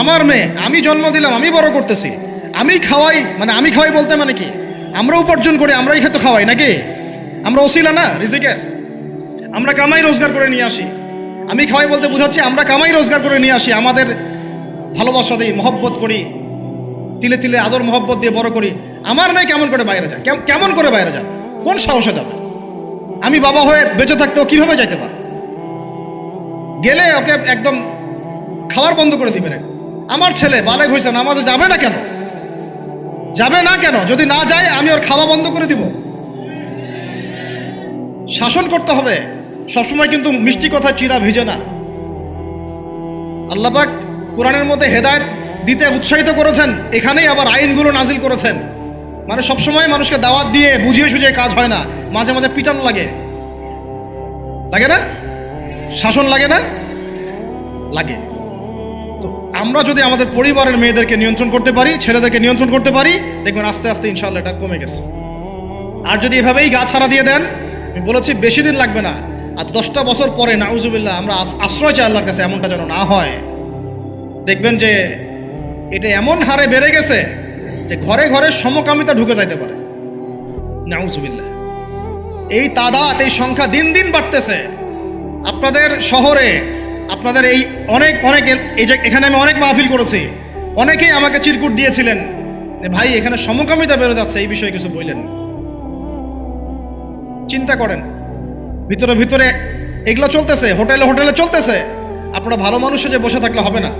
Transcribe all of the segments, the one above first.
আমার মেয়ে, আমি জন্ম দিলাম, আমি বড় করতেছি। আমি খাওয়াই মানে আমি খাওয়াই বলতে মানে কি? আমরা উপার্জন করি, আমরাই খেতে খাওয়াই, নাকি? আমরা ওসিলা না, রিজিকের? আমরা কামাই রোজগার করে নিয়ে আসি। আমি খাওয়াই বলতে বুঝাচ্ছি, আমরা কামাই রোজগার করে নিয়ে আসি, আমাদের ভালোবাসা দিই, মহব্বত করি, তিলে তিলে আদর, মহব্বত দিয়ে বড় করি। আমার মেয়ে কেমন করে বাইরে যায়? কেম- কেমন করে বাইরে যাবে? কোন সাহসে যাবে? আমি বাবা হয়ে বেঁচে থাকতেও কীভাবে যাইতে পারে? গেলে ওকে একদম খাওয়ার বন্ধ করে দিবেন আমার ছেলে বালেক হয়েছে নামাজে যাবে না কেন? যাবে না কেন? যদি না যায়, আমি ওর খাওয়া বন্ধ করে দিব। শাসন করতে হবে। সবসময় কিন্তু মিষ্টি কথা চিরা ভিজে না। আল্লাপাক কোরআনের মধ্যে হেদায়ত দিতে উৎসাহিত করেছেন, এখানেই আবার আইনগুলো নাজিল করেছেন। মানে সবসময় মানুষকে দাওয়াত দিয়ে বুঝিয়ে সুঝিয়ে কাজ হয় না। মাঝে মাঝে পিটানো লাগে। লাগে না? শাসন লাগে না? লাগে। আমরা যদি আমাদের পরিবারের মেয়েদেরকে নিয়ন্ত্রণ করতে পারি, ছেলেদেরকে নিয়ন্ত্রণ করতে পারি, দেখবেন আস্তে আস্তে ইনশাল্লাহ এটা কমে গেছে। আর যদি এভাবেই গা ছাড়া দিয়ে দেন, আমি বলেছি বেশি দিন লাগবে না। আর দশটা বছর পরে, নাউজুবিল্লাহ, আমরা আশ্রয় চাই আল্লাহর কাছে, এমনটা যেন না হয়। দেখবেন যে এটা এমন হারে বেড়ে গেছে যে ঘরে ঘরে সমকামিতা ঢুকে যাইতে পারে। নাউজুবিল্লাহ। এই তাদাত, এই সংখ্যা দিন দিন বাড়তেছে। আপনাদের শহরে আপনাদের এই অনেক অনেক এই যে এখানে আমি অনেক মাহফিল করেছি। অনেকেই আমাকে চিরকুট দিয়েছিলেন। ভাই, এখানে সমকামিতা বেরো যাচ্ছে, এই বিষয়ে কিছু বললেন। চিন্তা করেন। ভিতরে ভিতরে এগুলো চলতেছে, হোটেলে হোটেলে চলতেছে। আপনারা ভালো মানুষে যে বসে থাকলে হবে না।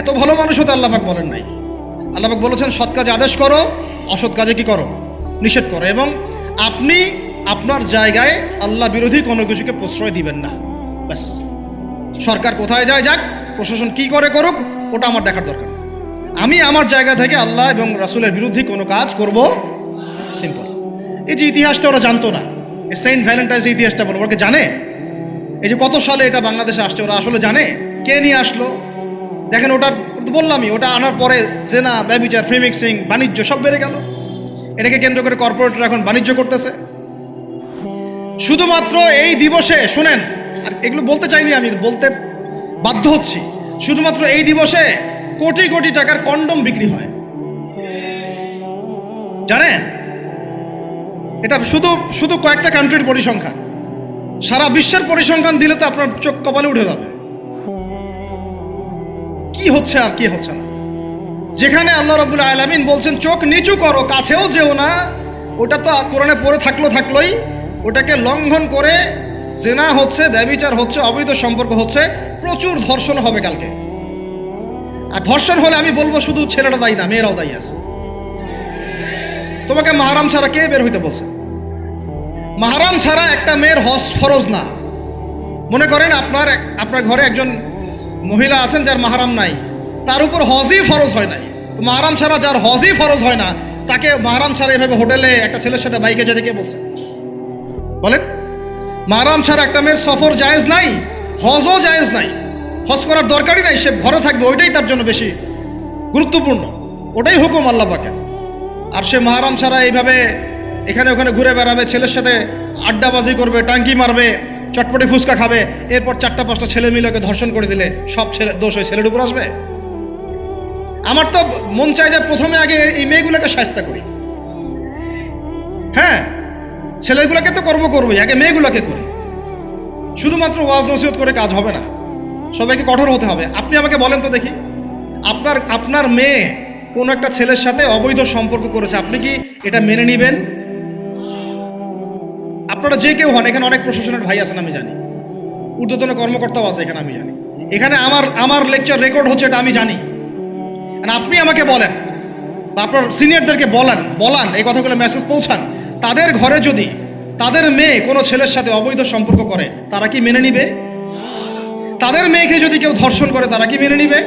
এত ভালো মানুষ হতে আল্লাহাক বলেন নাই। আল্লাহাক বলেছেন, সৎ কাজে আদেশ করো, অসৎ কাজে কি করো? নিষেধ করো। এবং আপনি আপনার জায়গায় আল্লাহ বিরোধী কোনো কিছুকে প্রশ্রয় দিবেন না। ব্যাস। সরকার কোথায় যায় যাক, প্রশাসন কি করে করুক, ওটা আমার দেখার দরকার আমি আমার জায়গা থেকে আল্লাহ এবং রাসুলের বিরুদ্ধে কোনো কাজ করব সিম্পল এই যে ইতিহাসটা ওরা জানতো না, এই সেন্ট ভ্যালেন্টাইন্স ইতিহাসটা বলো, ওরা জানে? এই যে কত সালে এটা বাংলাদেশে আসছে, ওরা আসলে জানে? কে নিয়ে আসলো? দেখেন ওটা বললামই, ওটা আনার পরে জেনা ব্যবিচার ফ্রি মিক্সিং বাণিজ্য সব বেড়ে গেল। এটাকে কেন্দ্র করে কর্পোরেটরা এখন বাণিজ্য করতেছে। শুধুমাত্র এই দিবসে, শুনেন আর এগুলো বলতে চাইনি আমি, বলতে বাধ্য হচ্ছি। শুধুমাত্র এই দিবসে কোটি কোটি টাকার কন্ডম বিক্রি হয়। জানেন? এটা শুধু শুধু কয়েকটা কান্ট্রির পরিসংখ্যান। সারা বিশ্বের পরিসংখ্যান দিলে তো আপনার চোখ কপালে উঠে যাবে। কি হচ্ছে আর কি হচ্ছে না? যেখানে আল্লাহ রবুল্লা আলমিন বলছেন, চোখ নিচু করো, কাছেও যেও না। ওটা তো কোরআনে পড়ে থাকল থাকলোই। ওটাকে লঙ্ঘন করে জেনা হচ্ছে ব্যবিচার হচ্ছে, অবৈধ সম্পর্ক হচ্ছে, প্রচুর ধর্ষণ হবে কালকে। আর ধর্ষণ হলে আমি বলব শুধু ছেলেটা দায়ী না, মেয়েরাও দায়ী আছে। তোমাকে মাহারাম ছাড়া কে বের হইতে বলছে? মাহারাম ছাড়া একটা মেয়ের হজ ফরজ না। মনে করেন আপনার আপনার ঘরে একজন মহিলা আছেন যার মাহারাম নাই, তার উপর হজই ফরজ হয় নাই। তো মাহারাম ছাড়া যার হজই ফরজ হয় না, তাকে মাহারাম ছাড়া এভাবে হোটেলে একটা ছেলের সাথে বাইকে যেতে কে বলছে? বলেন। মাহারাম ছাড়া একটা মেয়ের সফর জায়েজ নাই, হজও জায়েজ নাই। হজ করার দরকারই নাই, সে ঘরে থাকবে, ওইটাই তার জন্য বেশি গুরুত্বপূর্ণ। ওটাই হুকুম আল্লাহ পাকে আর সে মাহারাম ছাড়া এইভাবে এখানে ওখানে ঘুরে বেড়াবে, ছেলের সাথে আড্ডাবাজি করবে, টাঙ্কি মারবে, চটপটে ফুচকা খাবে, এরপর চারটা পাঁচটা ছেলে মিলে ওকে ধর্ষণ করে দিলে সব ছেলে, দোষ ওই ছেলের উপর আসবে। আমার তো মন চায় যে প্রথমে আগে এই মেয়েগুলোকে সাহস্তা করি। হ্যাঁ ছেলেগুলোকে তো কর্ম করবোই, আগে মেয়েগুলোকে করি। শুধুমাত্র ওয়াজ নসিহত করে কাজ হবে না। সবাইকে কঠোর হতে হবে। আপনি আমাকে বলেন তো দেখি, আপনার আপনার মেয়ে কোনো একটা ছেলের সাথে অবৈধ সম্পর্ক করেছে। আপনি কি এটা মেনে নেবেন? আপনারা যে কেউ হন, এখানে অনেক প্রশাসনের ভাই আছেন, আমি জানি। ঊর্ধ্বতন কর্মকর্তাও আছে এখানে, আমি জানি। এখানে আমার আমার লেকচার রেকর্ড হচ্ছে এটা, আমি জানি। আপনি আমাকে বলেন, বা আপনার সিনিয়রদেরকে বলেন, বলান, এই কথাগুলো মেসেজ পৌঁছান। তাদের ঘরে যদি তাদের মেয়ে কোনো ছেলের সাথে অবৈধ সম্পর্ক করে, তারা কি মেনে নিবে? তাদের মেয়েকে যদি কেউ ধর্ষণ করে, তারা কি মেনে নিবে?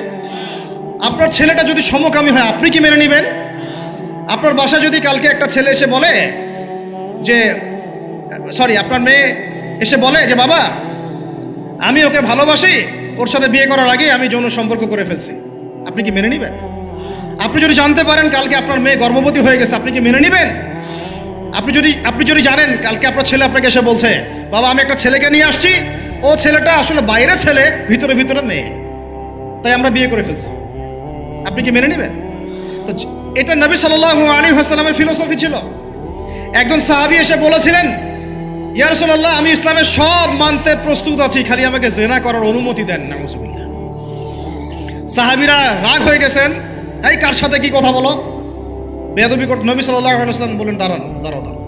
আপনার ছেলেটা যদি সমকামী হয়, আপনি কি মেনে নেবেন? আপনার বাসায় যদি কালকে একটা ছেলে এসে বলে যে সরি আপনার মেয়ে এসে বলে যে, বাবা, আমি ওকে ভালোবাসি, ওর সাথে বিয়ে করার আগে আমি যৌন সম্পর্ক করে ফেলছি। আপনি কি মেনে নেবেন? আপনি যদি জানতে পারেন কালকে আপনার মেয়ে গর্ভবতী হয়ে গেছে, আপনি কি মেনে নেবেন? আপনি যদি আপনি যদি জানেন, কালকে আপনার ছেলে আপনাকে এসে বলছে, বাবা, আমি একটা ছেলেকে নিয়ে আসছি, ও ছেলেটা আসলে বাইরে ছেলে, ভিতরে ভিতরে মেয়ে। তাই আমরা বিয়ে করে ফেলছি। আপনি কি মেনে নেবেন? তো এটা নবী সাল্লাল্লাহু আলী হাসালামের ফিলোসফি ছিল। একজন সাহাবি এসে বলেছিলেন ইয়ারসোল্লাহ আমি ইসলামের সব মানতে প্রস্তুত আছি, খালি আমাকে জেনা করার অনুমতি দেন না সাহাবিরা রাগ হয়ে গেছেন, এই কার সাথে কি কথা বলো? বেয়াদবি করতে নবী সাল্লাহ আলাইসলাম বললেন দাঁড়ান দাঁড়াও দাঁড়াও।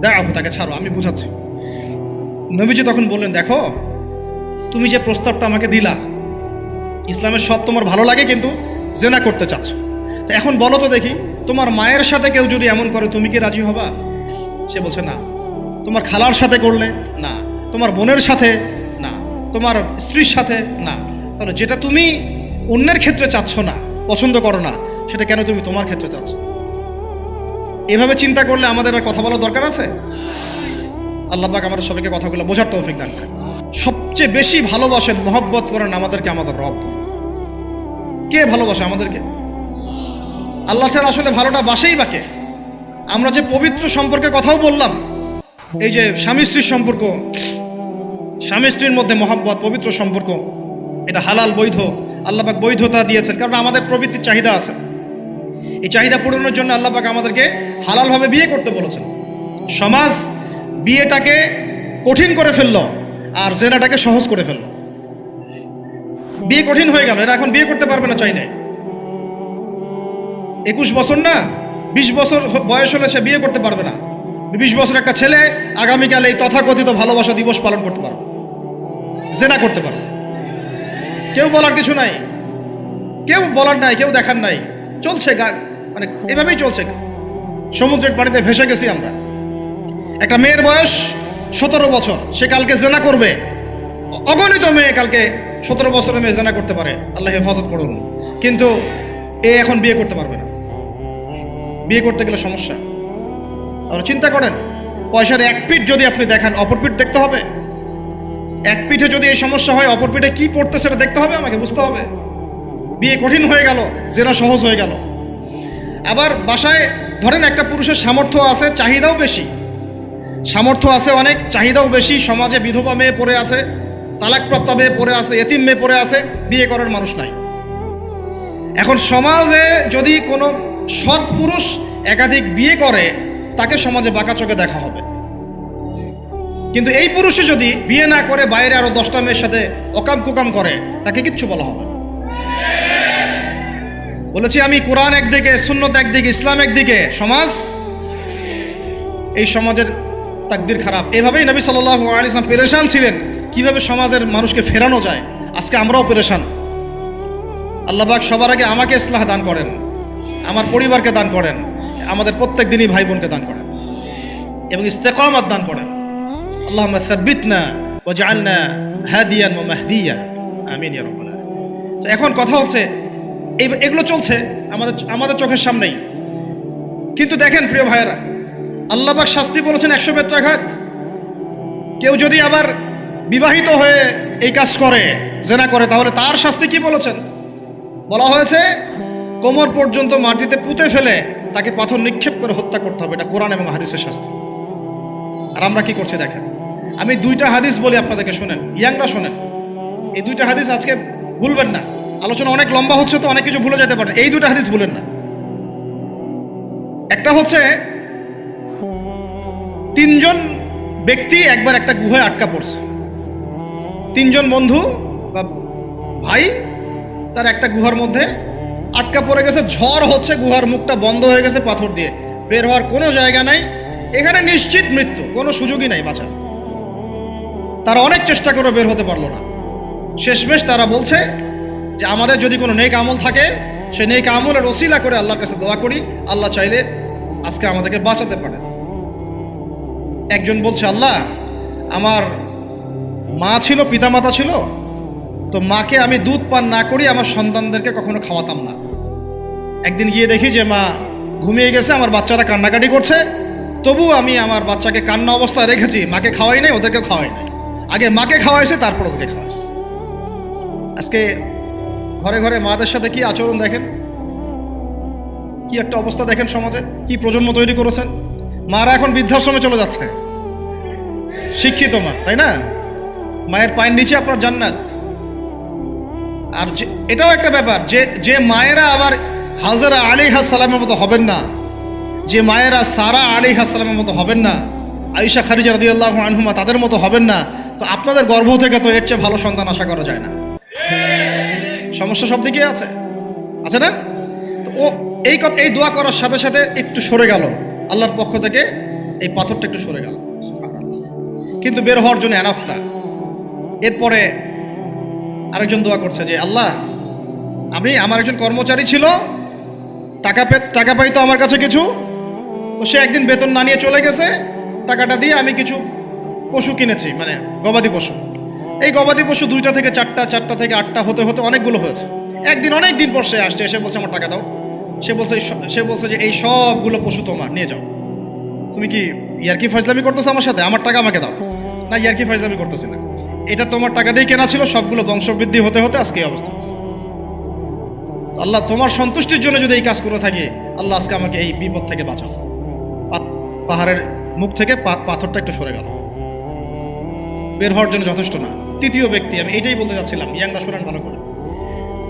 দেখো তাকে ছাড়ো, আমি বুঝাচ্ছি। নবীজি তখন বললেন, দেখো, তুমি যে প্রস্তাবটা আমাকে দিলা, ইসলামের সব তোমার ভালো লাগে, কিন্তু জেনা করতে চাচ্ছ। তো এখন বলো তো দেখি, তোমার মায়ের সাথে কেউ যদি এমন করে, তুমি কি রাজি হবা? সে বলছে, না। তোমার খালার সাথে করলে? না। তোমার বোনের সাথে? না। তোমার স্ত্রীর সাথে? না। তাহলে যেটা তুমি অন্যের ক্ষেত্রে চাচ্ছ না, পছন্দ করো না, সেটা কেন তুমি তোমার ক্ষেত্রে চাচ্ছ? এভাবে চিন্তা করলে আমাদের আর কথা বলার দরকার আছে? আল্লাহ পাক আমাদের সবাইকে কথাগুলো বোঝার তৌফিক দান করে সবচেয়ে বেশি ভালোবাসেন মহব্বত করেন আমাদেরকে আমাদের রব। কে ভালোবাসে আমাদেরকে? আল্লাহ ছাড়া আসলে ভালোটা বাসেই বাকে। আমরা যে পবিত্র সম্পর্কে কথাও বললাম, এই যে স্বামী স্ত্রীর সম্পর্ক, স্বামী স্ত্রীর মধ্যে মহব্বত, পবিত্র সম্পর্ক, এটা হালাল বৈধ আল্লাপাক বৈধতা দিয়েছেন, কারণ আমাদের প্রবৃত্তির চাহিদা আছে। এই চাহিদা পূরণের জন্য আল্লাপাক আমাদেরকে হালালভাবে বিয়ে করতে বলেছেন। সমাজ বিয়েটাকে কঠিন করে ফেলল আর জেনাটাকে সহজ করে ফেলল। বিয়ে কঠিন হয়ে গেল, এরা এখন বিয়ে করতে পারবে না চাইলে। একুশ বছর না, বিশ বছর বয়স হলে সে বিয়ে করতে পারবে না। বিশ বছর একটা ছেলে, আগামীকাল এই তথাকথিত ভালোবাসা দিবস পালন করতে পারবে। জেনা করতে পারবে। কেউ বলার কিছু নাই। কেউ বলার নাই, কেউ দেখার নাই। চলছে মানে এভাবেই চলছে। সমুদ্রের পানিতে ভেসে গেছি আমরা। একটা মেয়ের বয়স সতেরো বছর। সে কালকে জেনা করবে। অগণিত মেয়ে কালকে সতেরো বছরের মেয়ে জেনা করতে পারে। আল্লাহ হেফাজত করুন। কিন্তু এ এখন বিয়ে করতে পারবে না। বিয়ে করতে গেলে সমস্যা। তাহলে চিন্তা করেন, পয়সার এক পিঠ যদি আপনি দেখান, অপর পিঠ দেখতে হবে? এক পিঠে যদি এই সমস্যা হয়, অপর পিঠে কি পড়তে সেটা দেখতে হবে আমাকে? বুঝতে হবে। বিয়ে কঠিন হয়ে গেল, জেনা সহজ হয়ে গেল। আবার বাসায় ধরেন একটা পুরুষের সামর্থ্য আছে, চাহিদাও বেশি। সামর্থ্য আছে অনেক, চাহিদাও বেশি, সমাজে বিধবা মেয়ে পড়ে আছে, তালাকপ্রাপ্ত মেয়ে পড়ে আছে, এতিম মেয়ে পড়ে আছে, বিয়ে করার মানুষ নাই। এখন সমাজে যদি কোনো সৎ পুরুষ একাধিক বিয়ে করে, তাকে সমাজে বাঁকা চোখে দেখা হবে। কিন্তু এই পুরুষে যদি বিয়ে না করে, বাইরে আরও দশটা মেয়ের সাথে অকাম কুকাম করে, তাকে কিচ্ছু বলা হবে না। বলেছি আমি কোরআন একদিকে, সুন্নত একদিকে, ইসলাম একদিকে। সমাজ? এই সমাজের তাকদির খারাপ। এভাবেই নবী সাল্লাহ আলিয়াম পেরেশান ছিলেন। কীভাবে সমাজের মানুষকে ফেরানো যায়? আজকে আমরাও পেরেশান। আল্লাহবাক সবার আগে আমাকে ইসলাহ দান করেন। আমার পরিবারকে দান করেন। আমাদের প্রত্যেক দিনই ভাই বোনকে দান করেন। এবং ইস্তেকামাত দান করেন। আল্লাহ সাব্বিতনা ও জালনা হাদিয়ান ও মাহদিয়া। আমিন তো এখন কথা হচ্ছে এগুলো চলছে আমাদের আমাদের চোখের সামনেই। কিন্তু দেখেন প্রিয় ভাইয়েরা আল্লাহবাক শাস্তি বলেছেন একশো বেত্রাঘাত কেউ যদি আবার বিবাহিত হয়ে এই কাজ করে, জেনা করে, তাহলে তার শাস্তি কি বলেছেন? বলা হয়েছে, কোমর পর্যন্ত মাটিতে পুঁতে ফেলে তাকে পাথর নিক্ষেপ করে হত্যা করতে হবে। এটা কোরআন এবং হাদিসের শাস্তি। আর আমরা কি করছি দেখেন? আমি দুইটা হাদিস বলি আপনাদেরকে শোনেন। ইয়াংরা শোনেন। এই দুইটা হাদিস আজকে ভুলবেন না। আলোচনা অনেক লম্বা হচ্ছে তো অনেক কিছু ভুলে যেতে পারে। এই দুটো হাদিস ভুলেন না। একটা হচ্ছে, তিনজন ব্যক্তি একবার একটা গুহায় আটকা পড়ছে। তিনজন বন্ধু বা ভাই, তার একটা গুহার মধ্যে আটকা পড়ে গেছে। ঝড় হচ্ছে, গুহার মুখটা বন্ধ হয়ে গেছে পাথর দিয়ে। বের হওয়ার কোনো জায়গা নাই। এখানে নিশ্চিত মৃত্যু, কোনো সুযোগই নাই বাঁচার। তারা অনেক চেষ্টা করে বের হতে পারল না। শেষমেশ তারা বলছে যে আমাদের যদি কোনো নেক আমল থাকে সে নেক আমলের ওসিলা করে আল্লাহর কাছে দোয়া করি। আল্লাহ চাইলে আজকে আমাদেরকে বাঁচাতে পারে একজন বলছে, আল্লাহ, আমার মা ছিল, পিতামাতা ছিল, তো মাকে আমি দুধ পান না করি, আমার সন্তানদেরকে কখনো খাওয়াতাম না। একদিন গিয়ে দেখি যে মা ঘুমিয়ে গেছে, আমার বাচ্চারা কান্নাকাটি করছে। তবু আমি আমার বাচ্চাকে কান্না অবস্থায় রেখেছি, মাকে খাওয়াই নাই ওদেরকে খাওয়াই নাই। আগে মাকে খাওয়াইছে, তারপর ওদেরকে খাওয়াইছে। আজকে ঘরে ঘরে মাদের সাথে কি আচরণ দেখেন? কি একটা অবস্থা দেখেন সমাজে? কি প্রজন্ম তৈরি করেছেন? মারা এখন বৃদ্ধাশ্রমে চলে যাচ্ছে। শিক্ষিত মা, তাই না? মায়ের পায়ের নিচে আপনার জান্নাত। আর যে, এটাও একটা ব্যাপার যে যে মায়েরা আবার হাজারা আলী সালামের মতো হবেন না, যে মায়েরা সারা আলী সালামের মতো হবেন না, আয়েশা খারিজা রাদিয়াল্লাহু আনহুমা তাদের মতো হবেন না, তো আপনাদের গর্ভ থেকে তো এর চেয়ে ভালো সন্তান আশা করা যায় না। সমস্যা সব দিকে আছে। আছে না? তো ও এই কথা এই দোয়া করার সাথে সাথে একটু সরে গেল। আল্লাহর পক্ষ থেকে এই পাথরটা একটু সরে গেল। কিন্তু বের হওয়ার জন্য এনাফ না। এরপরে আরেকজন দোয়া করছে যে, আল্লাহ, আমি আমার একজন কর্মচারী ছিল। টাকা পে টাকা পাইতো আমার কাছে কিছু। তো সে একদিন বেতন না নিয়ে চলে গেছে। টাকাটা দিয়ে আমি কিছু পশু কিনেছি মানে গবাদি পশু। এই গবাদি পশু দুইটা থেকে চারটা চারটা থেকে আটটা হতে হতে অনেকগুলো হয়েছে। একদিন অনেক দিন পর সে আসছে এসে বলছে, আমার টাকা দাও। সে বলছে সে বলছে যে, এই সবগুলো পশু তোমার, নিয়ে যাও। তুমি কি ইয়ারকি ফাজলামি করতেছো আমার সাথে? আমার টাকা আমাকে দাও। না, ইয়ারকি ফাজলামি করতেছি না। এটা তোমার টাকা দিয়ে কেনা ছিল, সবগুলো বংশবৃদ্ধি হতে হতে আজকে এই অবস্থা হচ্ছে আল্লাহ, তোমার সন্তুষ্টির জন্য যদি এই কাজ করে থাকি, আল্লাহ আজকে আমাকে এই বিপদ থেকে বাঁচাও। পাহাড়ের মুখ থেকে পাথরটা একটু সরে গেল। বের হওয়ার জন্য যথেষ্ট না। তৃতীয় ব্যক্তি, আমি এটাই বলতে চাচ্ছিলাম ইয়াংরা শোনেন ভালো করে।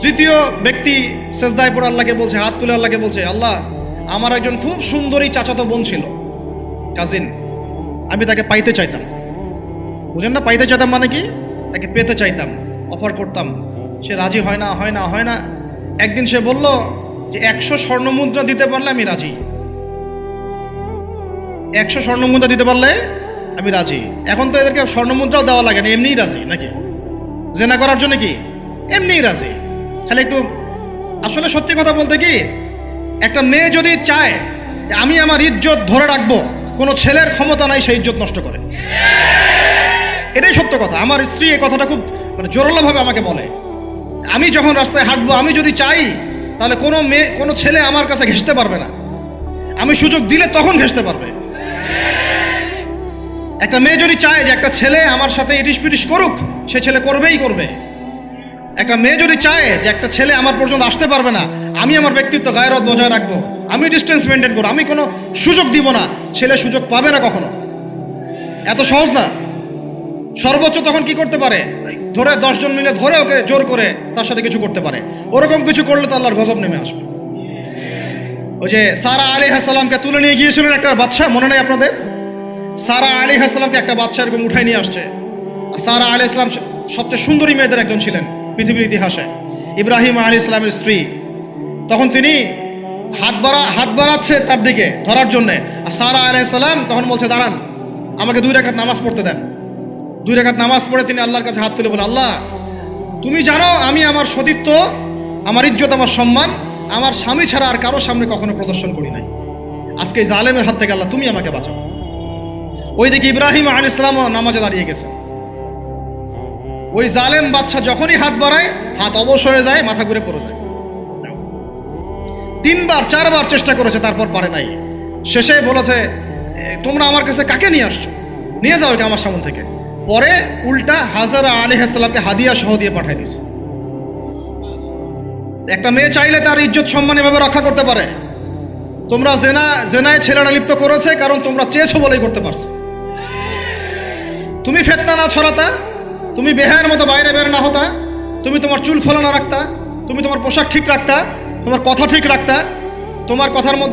তৃতীয় ব্যক্তি সেজদায় পড়ে আল্লাহকে বলছে, হাত তুলে আল্লাহকে বলছে, আল্লাহ, আমার একজন খুব সুন্দরী চাচাতো বোন ছিল, কাজিন। আমি তাকে পাইতে চাইতাম। বুঝেন না, পাইতে চাইতাম মানে কি? তাকে পেতে চাইতাম, অফার করতাম। সে রাজি হয় না হয় না হয় না। একদিন সে বলল যে, একশো স্বর্ণমুদ্রা দিতে পারলে আমি রাজি। একশো স্বর্ণমুদ্রা দিতে পারলে আমি রাজি। এখন তো এদেরকে স্বর্ণমুদ্রাও দেওয়া লাগে না, এমনিই রাজি, নাকি? জেনা করার জন্য কি? এমনিই রাজি। খালি একটু, আসলে সত্যি কথা বলতে কি, একটা মেয়ে যদি চায়, আমি আমার ইজ্জত ধরে রাখব, কোনো ছেলের ক্ষমতা নাই সেই ইজ্জত নষ্ট করে। এটাই সত্য কথা। আমার স্ত্রী এই কথাটা খুব মানে জোরালোভাবে আমাকে বলে। আমি যখন রাস্তায় হাঁটবো, আমি যদি চাই, তাহলে কোনো মেয়ে, কোনো ছেলে আমার কাছে ঘেঁষতে পারবে না। আমি সুযোগ দিলে তখন ঘেঁষতে পারবে। একটা মেয়ে যদি চায় যে একটা ছেলে আমার সাথে ইটিস পিটিস করুক, সে ছেলে করবেই করবে। একটা মেয়ে যদি চায় যে একটা ছেলে আমার পর্যন্ত আসতে পারবে না, আমি আমার ব্যক্তিত্ব গায়েরত বজায় রাখব, আমি ডিস্টেন্স মেনটেন করব, আমি কোনো সুযোগ দিব না, ছেলে সুযোগ পাবে না কখনো। এত সহজ না। সর্বোচ্চ তখন কি করতে পারে? ধরে দশজন মিলে ধরে ওকে জোর করে তার সাথে কিছু করতে পারে। ওরকম কিছু করলে তো আল্লাহর গজব নেমে আসবে। ওই যে সারা আলী হাসালামকে তুলে নিয়ে গিয়েছিলেন একটা বাচ্চা মনে নেই আপনাদের? সারা আলী হাসালামকে একটা বাচ্চা এরকম উঠাই নিয়ে আসছে। আর সারা আলী ইসলাম সবচেয়ে সুন্দরী মেয়েদের একজন ছিলেন পৃথিবীর ইতিহাসে। ইব্রাহিম আলী ইসলামের স্ত্রী। তখন তিনি হাত বাড়া, হাত বাড়াচ্ছে তার দিকে ধরার জন্যে। আর সারা আলাই সালাম তখন বলছে, দাঁড়ান, আমাকে দুই রেখাত নামাজ পড়তে দেন। দুই রেখাত নামাজ পড়ে তিনি আল্লাহর কাছে হাত তুলে বলে আল্লাহ, তুমি জানো আমি আমার সতীত্ব, আমার ইজ্জত, আমার সম্মান, আমার স্বামী ছাড়া আর কারোর সামনে কখনো প্রদর্শন করি নাই। আজকে জালেমের হাত থেকে আল্লাহ, তুমি আমাকে বাঁচাও। ওইদিকে ইব্রাহিম আল ইসলামও নামাজে দাঁড়িয়ে গেছে। ওই জালেম বাচ্চা যখনই হাত বাড়ায়, হাত অবশ হয়ে যায়, মাথা ঘুরে পড়ে যায়। তিনবার, চারবার চেষ্টা করেছে, তারপর পারে নাই। শেষে বলেছে তোমরা আমার কাছে কাকে নিয়ে আসছো? নিয়ে যাও আমার সামন থেকে। পরে উল্টা হাজারা আলী হাসলামকে হাদিয়া সহ দিয়ে পাঠাই দিছে। একটা মেয়ে চাইলে তার ইজ্জত সম্মান এভাবে রক্ষা করতে পারে। তোমরা জেনা, জেনায় ছেলেরা লিপ্ত করেছে, কারণ তোমরা চেয়েছো বলেই করতে পারছ। তুমি ফেতনা না ছড়াতা? তুমি বেহায়ের মতো বাইরে বের না হতা? তুমি তোমার চুল খোলা না রাখতা? তুমি তোমার পোশাক ঠিক রাখতা? তোমার কথা ঠিক রাখতা? তোমার কথার মধ্যে